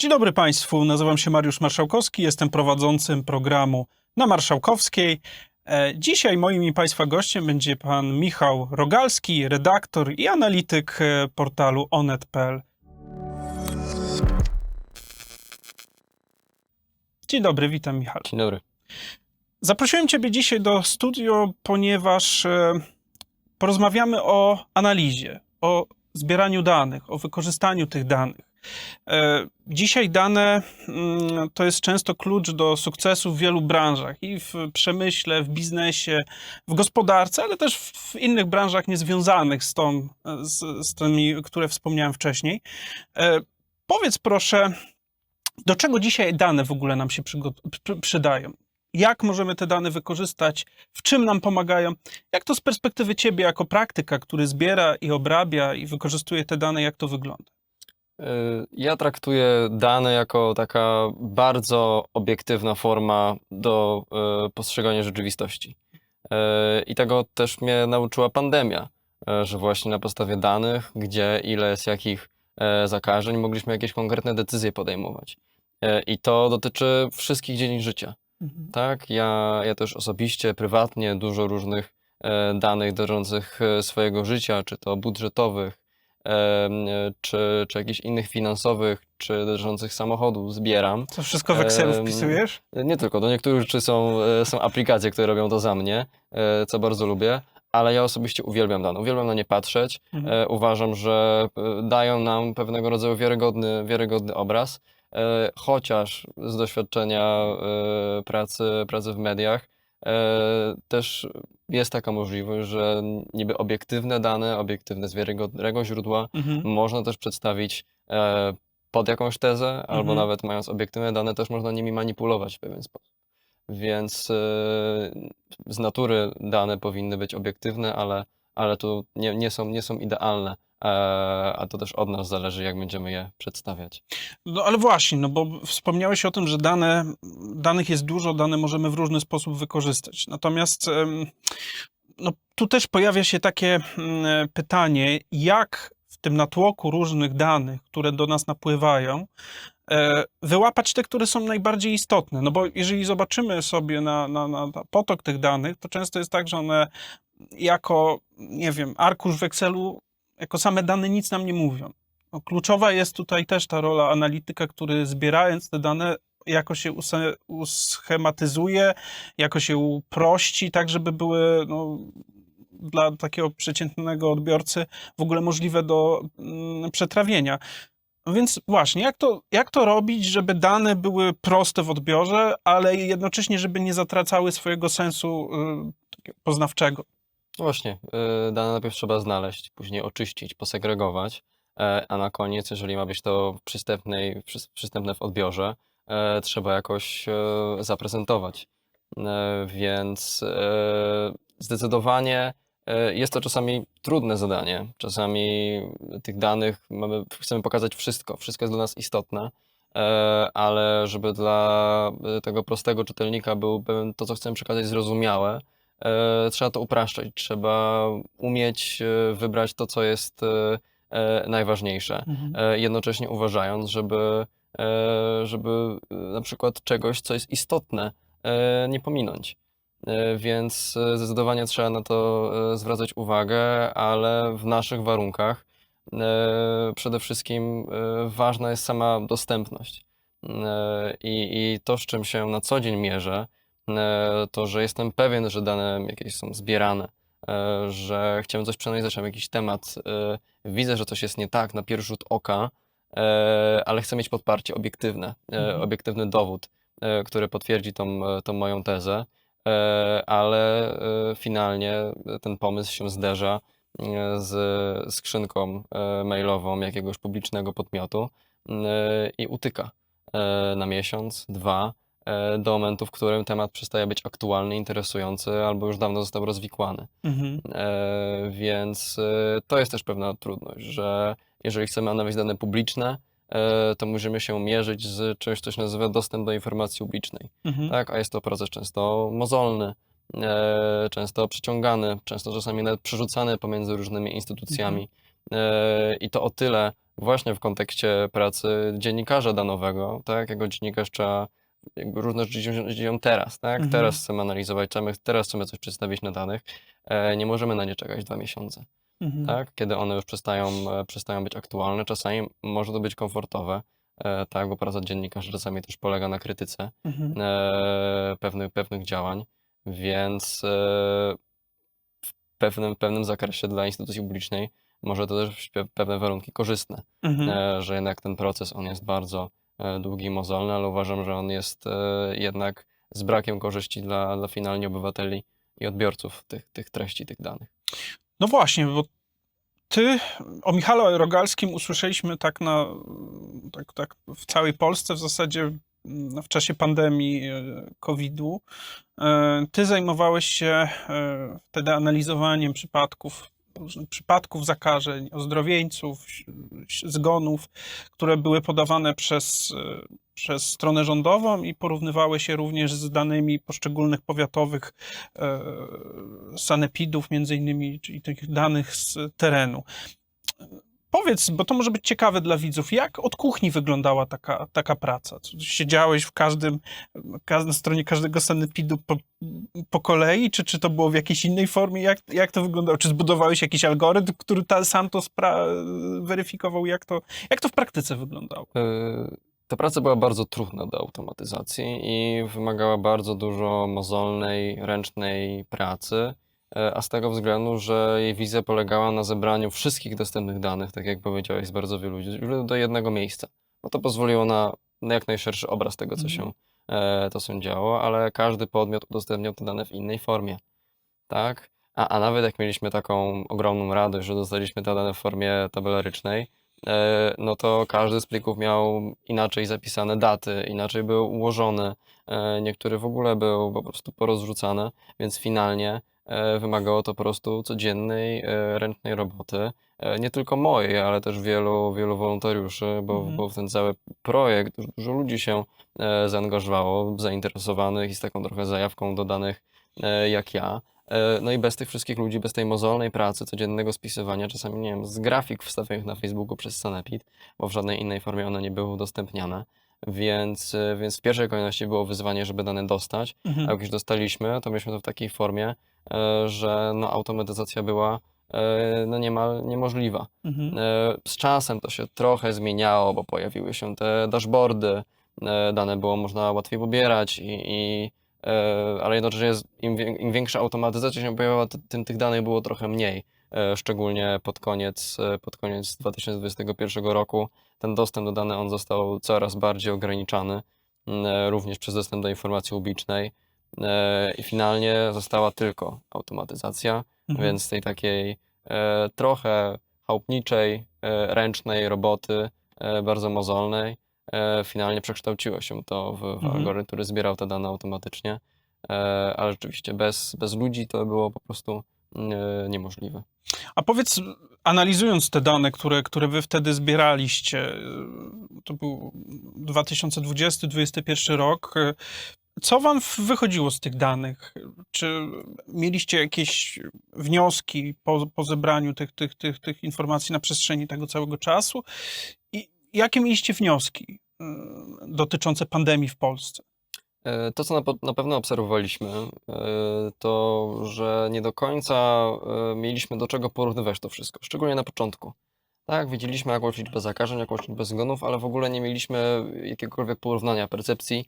Dzień dobry Państwu, nazywam się Mariusz Marszałkowski, jestem prowadzącym programu na Marszałkowskiej. E, Dzisiaj moim i Państwa gościem będzie pan Michał Rogalski, redaktor i analityk e, portalu onet.pl. Dzień dobry, witam Michał. Dzień dobry. Zaprosiłem Ciebie dzisiaj do studio, ponieważ e, porozmawiamy o analizie, o zbieraniu danych, o wykorzystaniu tych danych. E, Dzisiaj dane mm, to jest często klucz do sukcesu w wielu branżach i w przemyśle, w biznesie, w gospodarce, ale też w innych branżach niezwiązanych z, tą, z, z tymi, które wspomniałem wcześniej. E, Powiedz proszę, do czego dzisiaj dane w ogóle nam się przydają? Jak możemy te dane wykorzystać? W czym nam pomagają? Jak to z perspektywy ciebie jako praktyka, który zbiera i obrabia i wykorzystuje te dane, jak to wygląda? Y, Ja traktuję dane jako taka bardzo obiektywna forma do y, postrzegania rzeczywistości. Y, I tego też mnie nauczyła pandemia, że właśnie na podstawie danych, gdzie, ile jest jakich zakażeń, mogliśmy jakieś konkretne decyzje podejmować. I to dotyczy wszystkich dziedzin życia. Tak, ja, ja też osobiście, prywatnie dużo różnych danych dotyczących swojego życia, czy to budżetowych, czy, czy jakichś innych finansowych, czy dotyczących samochodu zbieram. To wszystko w Excelu wpisujesz? Nie tylko, do niektórych rzeczy są, e, są aplikacje, które robią to za mnie, e, co bardzo lubię, ale ja osobiście uwielbiam dane, uwielbiam na nie patrzeć. Mhm. E, Uważam, że dają nam pewnego rodzaju wiarygodny, wiarygodny obraz, chociaż z doświadczenia pracy, pracy w mediach też jest taka możliwość, że niby obiektywne dane, obiektywne z wiarygodnego źródła Mhm. można też przedstawić e, pod jakąś tezę, albo Mhm. nawet mając obiektywne dane, też można nimi manipulować w pewien sposób. Więc e, z natury dane powinny być obiektywne, ale, ale tu nie, nie, są, nie są idealne. E, a to też od nas zależy, jak będziemy je przedstawiać. No ale właśnie, no bo wspomniałeś o tym, że dane, danych jest dużo, dane możemy w różny sposób wykorzystać. Natomiast no, tu też pojawia się takie mm, pytanie, jak w tym natłoku różnych danych, które do nas napływają, e, wyłapać te, które są najbardziej istotne. No bo jeżeli zobaczymy sobie na, na na potok tych danych, to często jest tak, że one jako, nie wiem, arkusz w Excelu, jako same dane nic nam nie mówią. No, kluczowa jest tutaj też ta rola analityka, który zbierając te dane jako się use- uschematyzuje, jako się uprości, tak żeby były no, dla takiego przeciętnego odbiorcy w ogóle możliwe do mm, przetrawienia. No więc właśnie, jak to, jak to robić, żeby dane były proste w odbiorze, ale jednocześnie, żeby nie zatracały swojego sensu y, poznawczego? No właśnie, y, dane najpierw trzeba znaleźć, później oczyścić, posegregować, e, a na koniec, jeżeli ma być to przystępnej, przys- przystępne w odbiorze, e, trzeba jakoś e, zaprezentować. Więc zdecydowanie jest to czasami trudne zadanie. Czasami tych danych mamy, chcemy pokazać wszystko, wszystko jest dla nas istotne, ale żeby dla tego prostego czytelnika był to, co chcemy przekazać, zrozumiałe, trzeba to upraszczać, trzeba umieć e, wybrać to, co jest e, e, najważniejsze, e, jednocześnie uważając, żeby, e, żeby e, na przykład czegoś, co jest istotne, e, nie pominąć. E, Więc e, zdecydowanie trzeba na to e, zwracać uwagę, ale w naszych warunkach e, przede wszystkim e, ważna jest sama dostępność. E, I, I to, z czym się na co dzień mierzę, e, to, że jestem pewien, że dane jakieś są zbierane, e, że chciałem coś przeanalizować, mam jakiś temat, e, widzę, że coś jest nie tak na pierwszy rzut oka, e, ale chcę mieć podparcie obiektywne, e, Mhm. obiektywny dowód, e, który potwierdzi tą, e, tą moją tezę, e, ale e, finalnie ten pomysł się zderza e, z skrzynką e, mailową jakiegoś publicznego podmiotu e, i utyka e, na miesiąc, dwa, e, do momentu, w którym temat przestaje być aktualny, interesujący albo już dawno został rozwikłany. Mhm. E, Więc e, to jest też pewna trudność, że jeżeli chcemy analizować dane publiczne, e, to musimy się mierzyć z czymś, co się nazywa dostęp do informacji publicznej. Mhm. Tak? A jest to proces często mozolny, e, często przeciągany, często czasami nawet przerzucany pomiędzy różnymi instytucjami. E, I to o tyle właśnie w kontekście pracy dziennikarza danowego, tak? Jako dziennikarz trzeba jakby różne rzeczy się dzieją teraz, tak? Mhm. Teraz chcemy analizować, teraz chcemy coś przedstawić na danych. E, Nie możemy na nie czekać dwa miesiące Mhm. tak? Kiedy one już przestają, e, przestają być aktualne. Czasami może to być komfortowe, e, tak? Bo praca dziennikarza czasami też polega na krytyce Mhm. pewnych, pewnych działań, więc w pewnym, pewnym zakresie dla instytucji publicznej może to też pewne warunki korzystne, Mhm. że jednak ten proces on jest bardzo długi i mozolny, ale uważam, że on jest e, jednak z brakiem korzyści dla, dla finalnie obywateli i odbiorców tych, tych treści, tych danych. No właśnie, bo ty o Michale Rogalskim usłyszeliśmy tak na tak, tak w całej Polsce w zasadzie mm, w czasie pandemii e, COVID-u. E, Ty zajmowałeś się e, wtedy analizowaniem przypadków, przypadków zakażeń, ozdrowieńców, zgonów, które były podawane przez, e, przez stronę rządową i porównywały się również z danymi poszczególnych powiatowych e, sanepidów, między innymi, czyli tych danych z terenu. Powiedz, bo to może być ciekawe dla widzów, jak od kuchni wyglądała taka, taka praca? Siedziałeś w każdym, ka- na stronie każdego sanepidu po, po kolei, czy, czy to było w jakiejś innej formie? Jak, jak to wyglądało? Czy zbudowałeś jakiś algorytm, który ta, sam to weryfikował? Jak to, jak to w praktyce wyglądało? Y, Ta praca była bardzo trudna do automatyzacji i wymagała bardzo dużo mozolnej, ręcznej pracy, e, a z tego względu, że jej wizja polegała na zebraniu wszystkich dostępnych danych, tak jak powiedziałeś, z bardzo wielu źródeł do jednego miejsca. Bo to pozwoliło na, na jak najszerszy obraz tego, co Mhm. się, e, to się działo, ale każdy podmiot udostępniał te dane w innej formie, tak? A, a nawet jak mieliśmy taką ogromną radość, że dostaliśmy te dane w formie tabelarycznej, e, no to każdy z plików miał inaczej zapisane daty, inaczej był ułożony, e, niektóre w ogóle był po prostu porozrzucane, więc finalnie e, wymagało to po prostu codziennej, e, ręcznej roboty, e, nie tylko mojej, ale też wielu, wielu wolontariuszy, bo, Mhm. bo w ten cały projekt dużo, ludzi się e, zaangażowało, zainteresowanych i z taką trochę zajawką do danych e, jak ja. E, No i bez tych wszystkich ludzi, bez tej mozolnej pracy, codziennego spisywania, czasami, nie wiem, z grafik wstawionych na Facebooku przez Sanepid, bo w żadnej innej formie one nie były udostępniane. Więc, e, więc w pierwszej kolejności było wyzwanie, żeby dane dostać, a Mhm. jak już dostaliśmy, to mieliśmy to w takiej formie, e, że no, automatyzacja była e, no, niemal niemożliwa. Mhm. Z czasem to się trochę zmieniało, bo pojawiły się te dashboardy, dane było można łatwiej pobierać, i, i, ale jednocześnie im, im większa automatyzacja się pojawiała, ty- tym tych danych było trochę mniej. Szczególnie pod koniec, pod koniec 2021 roku ten dostęp do danych on został coraz bardziej ograniczany, m, e, również przez dostęp do informacji publicznej. E, I finalnie została tylko automatyzacja. Mhm. Więc tej takiej e, trochę chałupniczej, ręcznej roboty, bardzo mozolnej, finalnie przekształciło się to w, w Mhm. algorytm, który zbierał te dane automatycznie, ale rzeczywiście bez, bez ludzi to było po prostu niemożliwe. A powiedz, analizując te dane, które, które wy wtedy zbieraliście, y, to był 2020-2021 rok, y, co wam wychodziło z tych danych? Czy mieliście jakieś wnioski po, po zebraniu tych, tych, tych, tych informacji na przestrzeni tego całego czasu? I jakie mieliście wnioski dotyczące pandemii w Polsce? E, To, co na, pewno obserwowaliśmy, e, to, że nie do końca e, mieliśmy do czego porównywać to wszystko, szczególnie na początku. Tak, widzieliśmy jakąś liczbę zakażeń, jakąś liczbę zgonów, ale w ogóle nie mieliśmy jakiegokolwiek porównania, percepcji,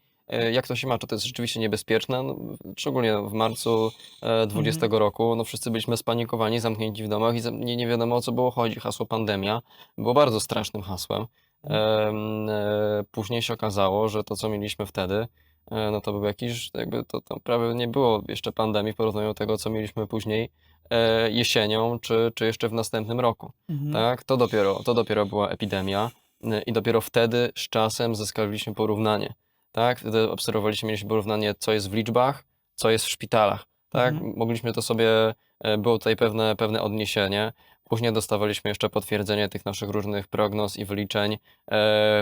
jak to się ma, czy to jest rzeczywiście niebezpieczne. No, szczególnie w marcu e, 20 roku, no wszyscy byliśmy spanikowani, zamknięci w domach i nie, nie wiadomo o co było chodzi. Hasło pandemia było bardzo strasznym hasłem. Em, e, Później się okazało, że to, co mieliśmy wtedy, no to był jakiś, jakby to, to prawie nie było jeszcze pandemii w porównaniu do tego, co mieliśmy później e, jesienią, czy, czy jeszcze w następnym roku. Mhm. Tak, to dopiero, to dopiero była epidemia y, i dopiero wtedy z czasem zyskaliśmy porównanie. Tak, wtedy obserwowaliśmy, mieliśmy porównanie, co jest w liczbach, co jest w szpitalach. Tak, Mhm. mogliśmy to sobie, e, było tutaj pewne, pewne odniesienie. Później dostawaliśmy jeszcze potwierdzenie tych naszych różnych prognoz i wyliczeń e,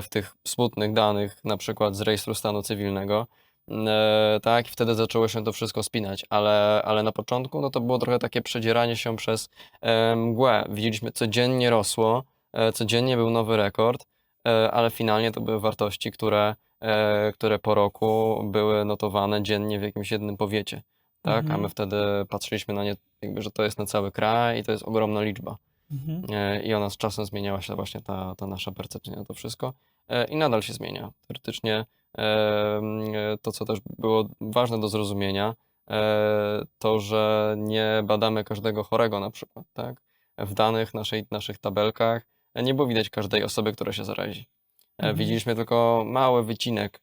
w tych smutnych danych, na przykład z rejestru stanu cywilnego. E, tak, wtedy zaczęło się to wszystko spinać, ale, ale na początku no to było trochę takie przedzieranie się przez e, mgłę. Widzieliśmy, codziennie rosło, codziennie był nowy rekord, ale finalnie to były wartości, które, które po roku były notowane dziennie w jakimś jednym powiecie. Tak, a Mhm. my wtedy patrzyliśmy na nie, jakby, że to jest na cały kraj i to jest ogromna liczba. Mhm. E, I ona z czasem zmieniała się właśnie ta, ta nasza percepcja na to wszystko E, i nadal się zmienia. Teoretycznie e, to, co też było ważne do zrozumienia, to, że nie badamy każdego chorego na przykład, tak? W danych naszej, naszych tabelkach nie było widać każdej osoby, która się zarazi. Mhm. Widzieliśmy tylko mały wycinek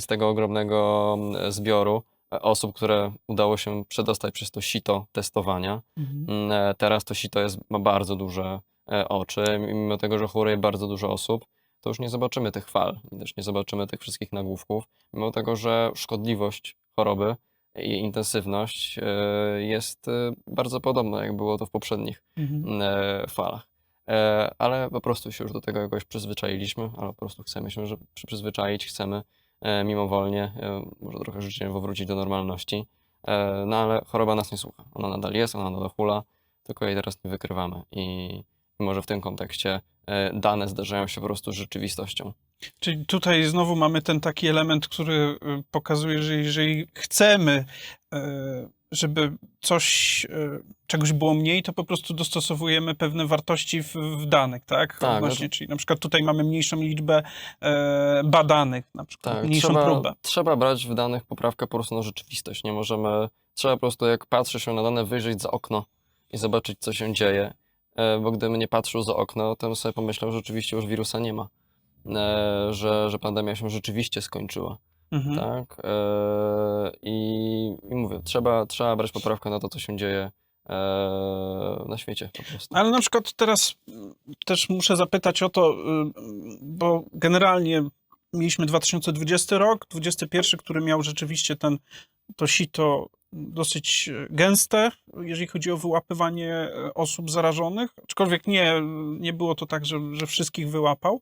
z tego ogromnego m, zbioru osób, które udało się przedostać przez to sito testowania. Mhm. Mm, e, Teraz to sito jest, ma bardzo duże e, oczy, mimo tego, że choruje bardzo dużo osób, to już nie zobaczymy tych fal, też nie zobaczymy tych wszystkich nagłówków, mimo tego, że szkodliwość choroby i intensywność e, jest bardzo podobna, jak było to w poprzednich Mhm. falach. Ale po prostu się już do tego jakoś przyzwyczailiśmy, ale po prostu chcemy się przyzwyczaić, chcemy mimowolnie, e, może trochę życzeniowo wrócić do normalności. E, No ale choroba nas nie słucha. Ona nadal jest, ona nadal hula, tylko jej teraz nie wykrywamy. I może w tym kontekście e, dane zdarzają się po prostu z rzeczywistością. Czyli tutaj znowu mamy ten taki element, który y, pokazuje, że jeżeli chcemy, e, żeby coś, e, czegoś było mniej, to po prostu dostosowujemy pewne wartości w, w danych, tak? Tak, no Właśnie, czyli na przykład tutaj mamy mniejszą liczbę e, badanych, na przykład Tak, mniejszą trzeba, próbę. trzeba brać w danych poprawkę po prostu na rzeczywistość. Nie możemy, trzeba po prostu jak patrzy się na dane, wyjrzeć za okno i zobaczyć, co się dzieje. E, Bo gdybym nie patrzył za okno, to bym sobie pomyślał, że rzeczywiście już wirusa nie ma. E, Że, że pandemia się rzeczywiście skończyła. Mhm. Tak? E, I, I mówię, trzeba, trzeba brać poprawkę na to, co się dzieje e, na świecie po prostu. Ale na przykład teraz mm, też muszę zapytać o to, y, bo generalnie mieliśmy 2020 rok, 2021, który miał rzeczywiście ten, to sito dosyć e, gęste, jeżeli chodzi o wyłapywanie osób zarażonych, aczkolwiek nie, nie było to tak, że, że wszystkich wyłapał.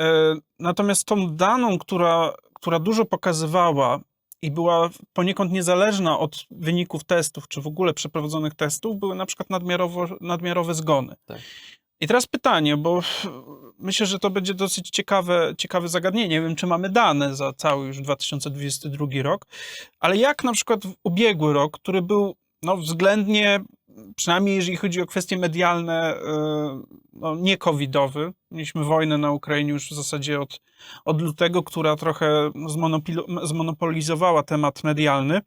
E, Natomiast tą daną, która, która dużo pokazywała i była poniekąd niezależna od wyników testów, czy w ogóle przeprowadzonych testów, były na przykład nadmiarowo, nadmiarowe zgony. Tak. I teraz pytanie, bo myślę, że to będzie dosyć ciekawe, ciekawe zagadnienie. Nie wiem, czy mamy dane za cały już 2022 rok, ale jak na przykład ubiegły rok, który był no, względnie, przynajmniej jeżeli chodzi o kwestie medialne, e, no, nie covidowy. Mieliśmy wojnę na Ukrainie już w zasadzie od, od lutego, która trochę zmonopolizowała temat medialny.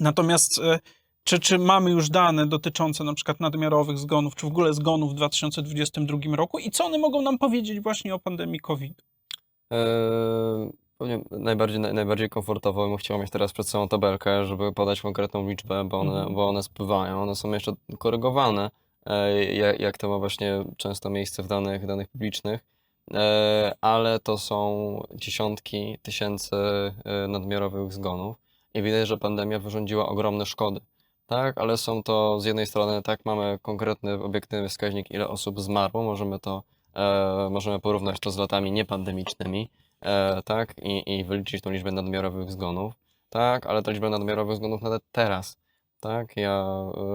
Natomiast e, czy, czy mamy już dane dotyczące na przykład nadmiarowych zgonów, czy w ogóle zgonów w 2022 roku i co one mogą nam powiedzieć właśnie o pandemii COVID? Eee, Pewnie najbardziej, naj- najbardziej komfortowo bym chciał mieć teraz przed sobą tabelkę, żeby podać konkretną liczbę, bo one, Mhm. bo one spływają. One są jeszcze korygowane, e, jak, jak to ma właśnie często miejsce w danych, danych publicznych, E, ale to są dziesiątki tysięcy e, nadmiarowych zgonów i widać, że pandemia wyrządziła ogromne szkody. Tak, ale są to z jednej strony, tak, mamy konkretny, obiektywny wskaźnik, ile osób zmarło, możemy to, możemy porównać to z latami niepandemicznymi, e, tak, i, i wyliczyć tą liczbę nadmiarowych zgonów, tak, ale ta liczba nadmiarowych zgonów nawet teraz, tak, ja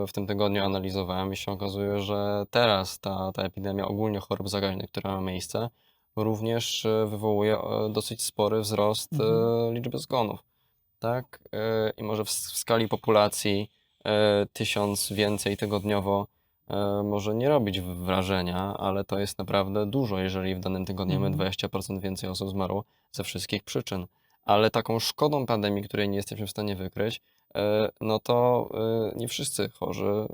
e, w tym tygodniu analizowałem i się okazuje, że teraz ta, ta epidemia ogólnie chorób zakaźnych, która ma miejsce, również e, wywołuje e, dosyć spory wzrost Mhm. liczby zgonów, tak, i może w, w skali populacji tysiąc więcej tygodniowo może nie robić wrażenia, ale to jest naprawdę dużo, jeżeli w danym tygodniu mamy Mhm. 20% więcej osób zmarło ze wszystkich przyczyn. Ale taką szkodą pandemii, której nie jesteśmy w stanie wykryć, e, no to e, nie wszyscy chorzy e,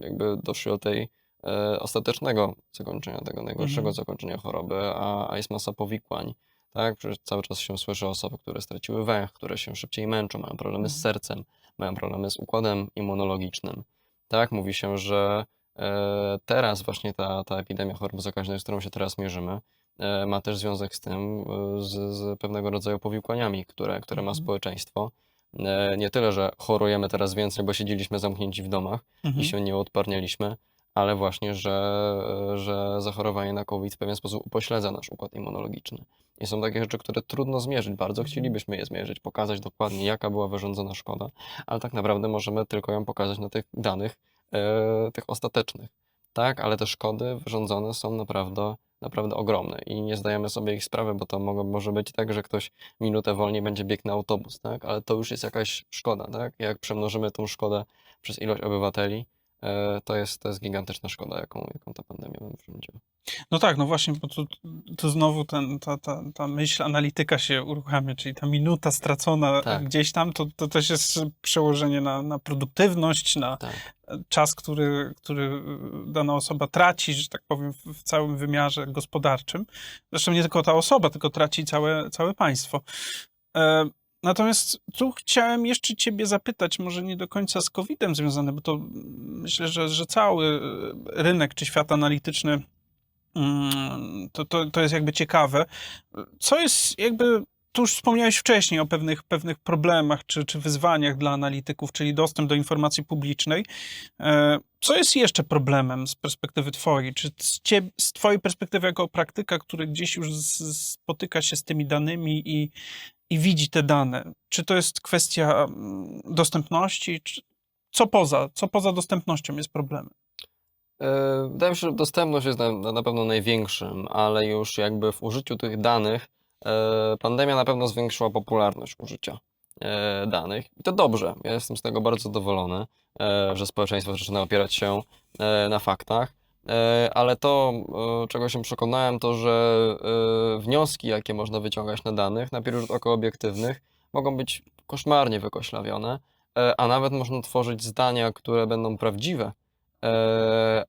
jakby doszli do tej e, ostatecznego zakończenia tego najgorszego Mhm. zakończenia choroby, a, a jest masa powikłań. Tak, Przecież cały czas się słyszy o osobach, które straciły węch, które się szybciej męczą, mają problemy z Mhm. sercem, mają problemy z układem immunologicznym. Tak, mówi się, że e, teraz właśnie ta, ta epidemia chorób zakaźnych, z którą się teraz mierzymy, e, ma też związek z tym, e, z, z pewnego rodzaju powikłaniami, które, które ma Mhm. społeczeństwo. Nie tyle, że chorujemy teraz więcej, bo siedzieliśmy zamknięci w domach i Mhm. się nie odparnialiśmy, ale właśnie, że, że zachorowanie na COVID w pewien sposób upośledza nasz układ immunologiczny. I są takie rzeczy, które trudno zmierzyć. Bardzo chcielibyśmy je zmierzyć, pokazać dokładnie, jaka była wyrządzona szkoda, ale tak naprawdę możemy tylko ją pokazać na tych danych, e, tych ostatecznych. Tak, ale te szkody wyrządzone są naprawdę, naprawdę ogromne i nie zdajemy sobie ich sprawy, bo to mogło, może być tak, że ktoś minutę wolniej będzie biegł na autobus, tak? Ale to już jest jakaś szkoda, tak? Jak przemnożymy tą szkodę przez ilość obywateli, to jest, to jest gigantyczna szkoda, jaką, jaką ta pandemia nam wyrządziła. No tak, no właśnie, bo tu, tu znowu ten, ta, ta, ta myśl analityka się uruchamia, czyli ta minuta stracona Tak. gdzieś tam, to, to też jest przełożenie na, na produktywność, na Tak, czas, który, który dana osoba traci, że tak powiem, w, w całym wymiarze gospodarczym. Zresztą nie tylko ta osoba, tylko traci całe, całe państwo. E, natomiast tu chciałem jeszcze ciebie zapytać, może nie do końca z COVID-em związane, bo to myślę, że, że cały e, rynek czy świat analityczny mm, to, to, to jest jakby ciekawe. Co jest jakby tu już wspomniałeś wcześniej o pewnych, pewnych problemach czy, czy wyzwaniach dla analityków, czyli dostęp do informacji publicznej. E, Co jest jeszcze problemem z perspektywy Twojej? Czy z, z Twojej perspektywy jako praktyka, który gdzieś już spotyka się z tymi danymi i, i widzi te dane, czy to jest kwestia mm, dostępności? Czy, co poza, co poza dostępnością jest problemem? E, Wydaje mi się, że dostępność jest na, na pewno największym, ale już jakby w użyciu tych danych e, pandemia na pewno zwiększyła popularność użycia e, danych. I to dobrze. Ja jestem z tego bardzo zadowolony, że społeczeństwo zaczyna opierać się na faktach. E, Ale to, e, czego się przekonałem, to że e, wnioski, jakie można wyciągać na danych, na pierwszy rzut oka obiektywnych, mogą być koszmarnie wykoślawione, a nawet można tworzyć zdania, które będą prawdziwe,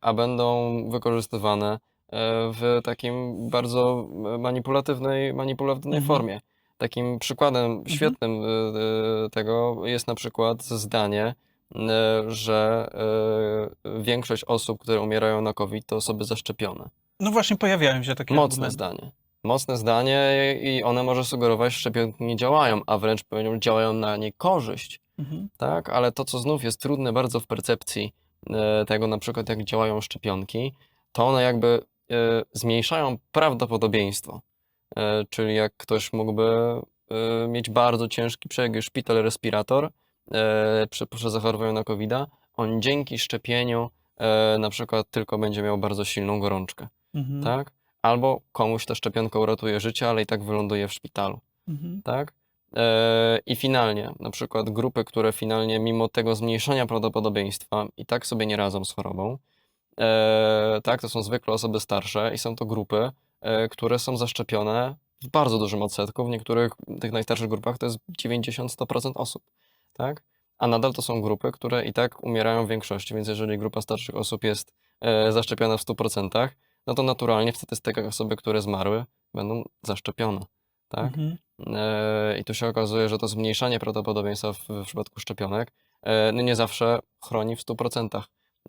a będą wykorzystywane w takim bardzo manipulatywnej, manipulatywnej Mhm. formie. Takim przykładem świetnym e, e, tego jest na przykład zdanie, że e, większość osób, które umierają na COVID, to osoby zaszczepione. No właśnie pojawiają się takie Mocne argumenty. zdanie. Mocne zdanie i one może sugerować, że szczepionki nie działają, a wręcz działają na niekorzyść Mhm. tak? Ale to, co znów jest trudne bardzo w percepcji e, tego, na przykład jak działają szczepionki, to one jakby e, zmniejszają prawdopodobieństwo. E, czyli jak ktoś mógłby e, mieć bardzo ciężki przebieg, szpital, respirator e, przy zachorowaniu na covid on dzięki szczepieniu e, na przykład tylko będzie miał bardzo silną gorączkę, Mhm. tak? Albo komuś ta szczepionka uratuje życie, ale i tak wyląduje w szpitalu Mhm. tak? E, I finalnie, na przykład grupy, które finalnie mimo tego zmniejszenia prawdopodobieństwa i tak sobie nie radzą z chorobą, tak, to są zwykle osoby starsze i są to grupy, które są zaszczepione w bardzo dużym odsetku, w niektórych tych najstarszych grupach to jest 90-100% osób, tak? A nadal to są grupy, które i tak umierają w większości, więc jeżeli grupa starszych osób jest e, zaszczepiona w 100%, no to naturalnie w statystykach osoby, które zmarły, będą zaszczepione, tak? Mhm. E, I tu się okazuje, że to zmniejszanie prawdopodobieństwa w, w przypadku szczepionek e, no nie zawsze chroni w 100%.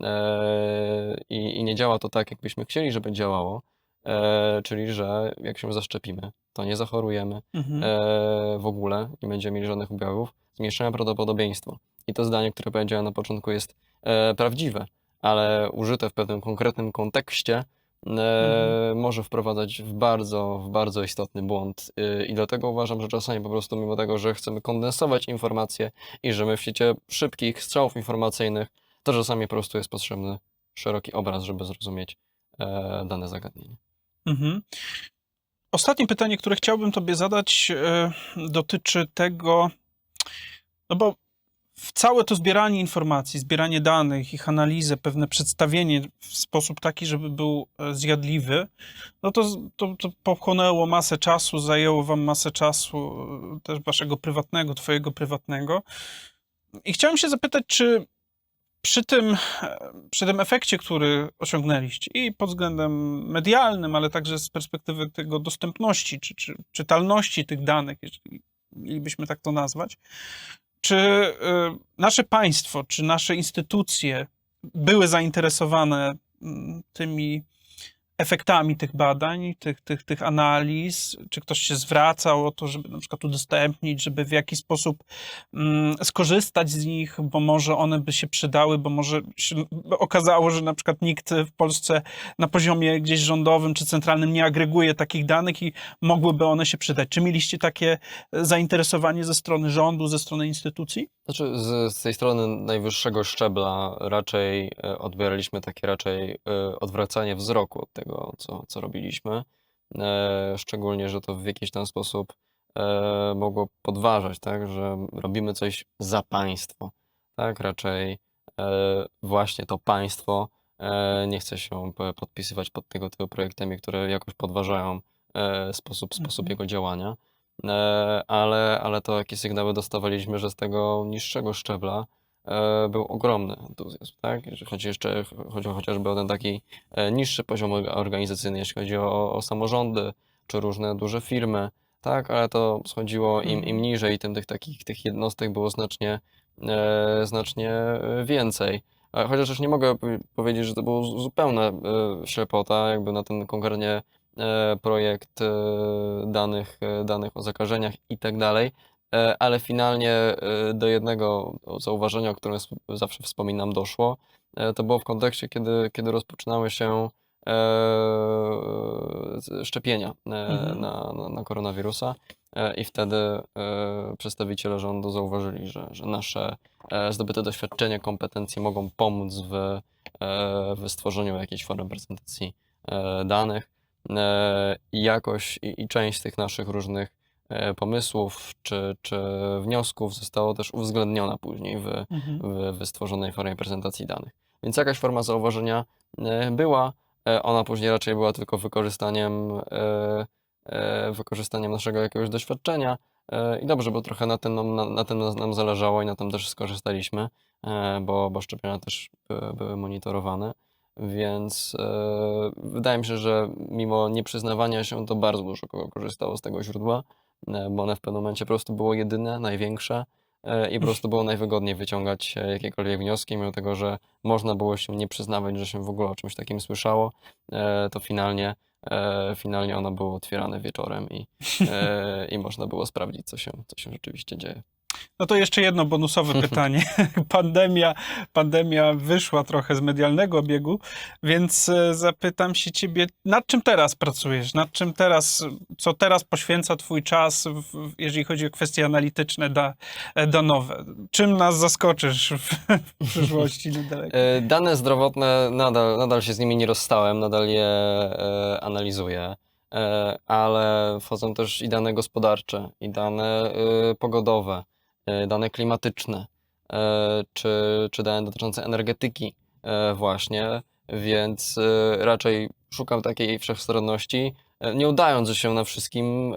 E, i, I nie działa to tak, jakbyśmy chcieli, żeby działało. E, czyli, że jak się zaszczepimy, to nie zachorujemy Mhm. e, w ogóle, nie będziemy mieli żadnych objawów, zmniejszają prawdopodobieństwo. I to zdanie, które powiedziałem na początku, jest e, prawdziwe, ale użyte w pewnym konkretnym kontekście e, Mhm. może wprowadzać w bardzo, w bardzo istotny błąd. E, I dlatego uważam, że czasami po prostu, mimo tego, że chcemy kondensować informacje i że my w świecie szybkich strzałów informacyjnych, to czasami po prostu jest potrzebny szeroki obraz, żeby zrozumieć e, dane zagadnienie. Mhm. Ostatnie pytanie, które chciałbym Tobie zadać, e, dotyczy tego, no bo całe to zbieranie informacji, zbieranie danych, ich analizę, pewne przedstawienie w sposób taki, żeby był e, zjadliwy, no to, to, to pochłonęło masę czasu, zajęło Wam masę czasu, e, też Waszego prywatnego, Twojego prywatnego. I chciałem się zapytać, czy przy tym, e, przy tym efekcie, który osiągnęliście i pod względem medialnym, ale także z perspektywy tego dostępności czy, czy czytalności tych danych, jeśli mielibyśmy tak to nazwać, czy e, nasze państwo, czy nasze instytucje były zainteresowane mm, tymi efektami tych badań, tych, tych, tych analiz? Czy ktoś się zwracał o to, żeby na przykład udostępnić, żeby w jakiś sposób mm, skorzystać z nich, bo może one by się przydały, bo może się okazało, że na przykład nikt w Polsce na poziomie gdzieś rządowym czy centralnym nie agreguje takich danych i mogłyby one się przydać. Czy mieliście takie e, zainteresowanie ze strony rządu, ze strony instytucji? Znaczy, z, z tej strony najwyższego szczebla raczej e, odbieraliśmy takie raczej e, odwracanie wzroku od tego, co, co robiliśmy. E, Szczególnie, że to w jakiś tam sposób e, mogło podważać, tak, że robimy coś za państwo. Tak, raczej e, właśnie to państwo nie chce się podpisywać pod tego typu projektami, które jakoś podważają sposób, sposób Mhm. jego działania. Ale, ale to jakie sygnały dostawaliśmy, że z tego niższego szczebla był ogromny entuzjazm, tak? Jeżeli chodzi jeszcze, chodzi chociażby o ten taki e, niższy poziom orga- organizacyjny, jeśli chodzi o, o samorządy czy różne duże firmy, tak? Ale to schodziło im, im Mhm. niżej, tym tych takich tych jednostek było znacznie, e, znacznie e, więcej. E, Chociaż też nie mogę powie- powiedzieć, że to była zu- zupełna e, ślepota, jakby na ten konkretnie e, projekt e, danych, e, danych o zakażeniach i tak dalej, E, ale finalnie e, do jednego zauważenia, o którym zawsze wspominam, doszło. E, To było w kontekście, kiedy, kiedy rozpoczynały się e, szczepienia e, Mhm. na, na, na koronawirusa e, i wtedy e, przedstawiciele rządu zauważyli, że, że nasze e, zdobyte doświadczenia, kompetencje mogą pomóc w, e, w stworzeniu jakiejś formy prezentacji e, danych e, i jakoś i, i część z tych naszych różnych e, pomysłów czy, czy wniosków zostało też uwzględniona później w, Mhm. w, w stworzonej formie prezentacji danych. Więc jakaś forma zauważenia e, była, e, ona później raczej była tylko wykorzystaniem, e, e, wykorzystaniem naszego jakiegoś doświadczenia e, i dobrze, bo trochę na tym nam, na, na tym nam zależało i na tym też skorzystaliśmy, e, bo, bo szczepienia też były, były monitorowane. Więc e, wydaje mi się, że mimo nieprzyznawania się, to bardzo dużo kogo korzystało z tego źródła, e, bo one w pewnym momencie po prostu było jedyne, największe e, i po prostu było najwygodniej wyciągać e, jakiekolwiek wnioski, mimo tego, że można było się nie przyznawać, że się w ogóle o czymś takim słyszało, e, to finalnie, e, finalnie ono było otwierane wieczorem i, e, i można było sprawdzić, co się, co się rzeczywiście dzieje. No to jeszcze jedno bonusowe pytanie. Pandemia, pandemia wyszła trochę z medialnego obiegu, więc e, zapytam się ciebie, nad czym teraz pracujesz? Nad czym teraz, co teraz poświęca twój czas, w, jeżeli chodzi o kwestie analityczne, da, e, danowe? Czym nas zaskoczysz w, w przyszłości? E, Dane zdrowotne, nadal, nadal się z nimi nie rozstałem, nadal je e, analizuję, ale wchodzą też i dane gospodarcze, i dane e, pogodowe, dane klimatyczne, e, czy, czy dane dotyczące energetyki e, właśnie, więc e, raczej szukam takiej wszechstronności, e, nie udając, że się na wszystkim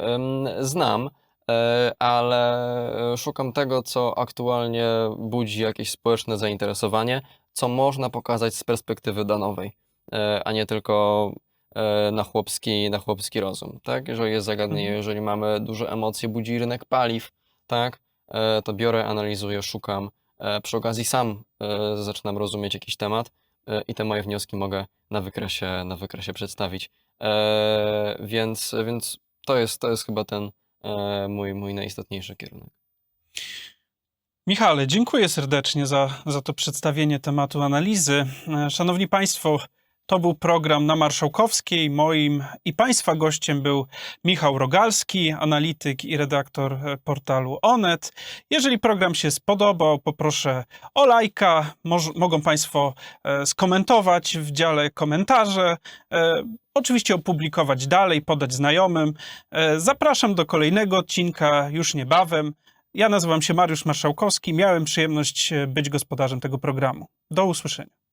znam, e, ale e, szukam tego, co aktualnie budzi jakieś społeczne zainteresowanie, co można pokazać z perspektywy danowej, e, a nie tylko e, na chłopski, na chłopski rozum, tak? Jeżeli jest zagadnienie, Mhm. jeżeli mamy duże emocje, budzi rynek paliw, tak? E, To biorę, analizuję, szukam. E, Przy okazji sam e, zaczynam rozumieć jakiś temat i te moje wnioski mogę na wykresie, na wykresie przedstawić. Więc, więc to jest, to jest chyba ten mój, mój najistotniejszy kierunek. Michale, dziękuję serdecznie za, za to przedstawienie tematu analizy. Szanowni Państwo, to był program na Marszałkowskiej. Moim i Państwa gościem był Michał Rogalski, analityk i redaktor e, portalu Onet. Jeżeli program się spodobał, poproszę o lajka. Moż, mogą Państwo e, skomentować w dziale komentarze. E, oczywiście opublikować dalej, podać znajomym. Zapraszam do kolejnego odcinka już niebawem. Ja nazywam się Mariusz Marszałkowski. Miałem przyjemność być gospodarzem tego programu. Do usłyszenia.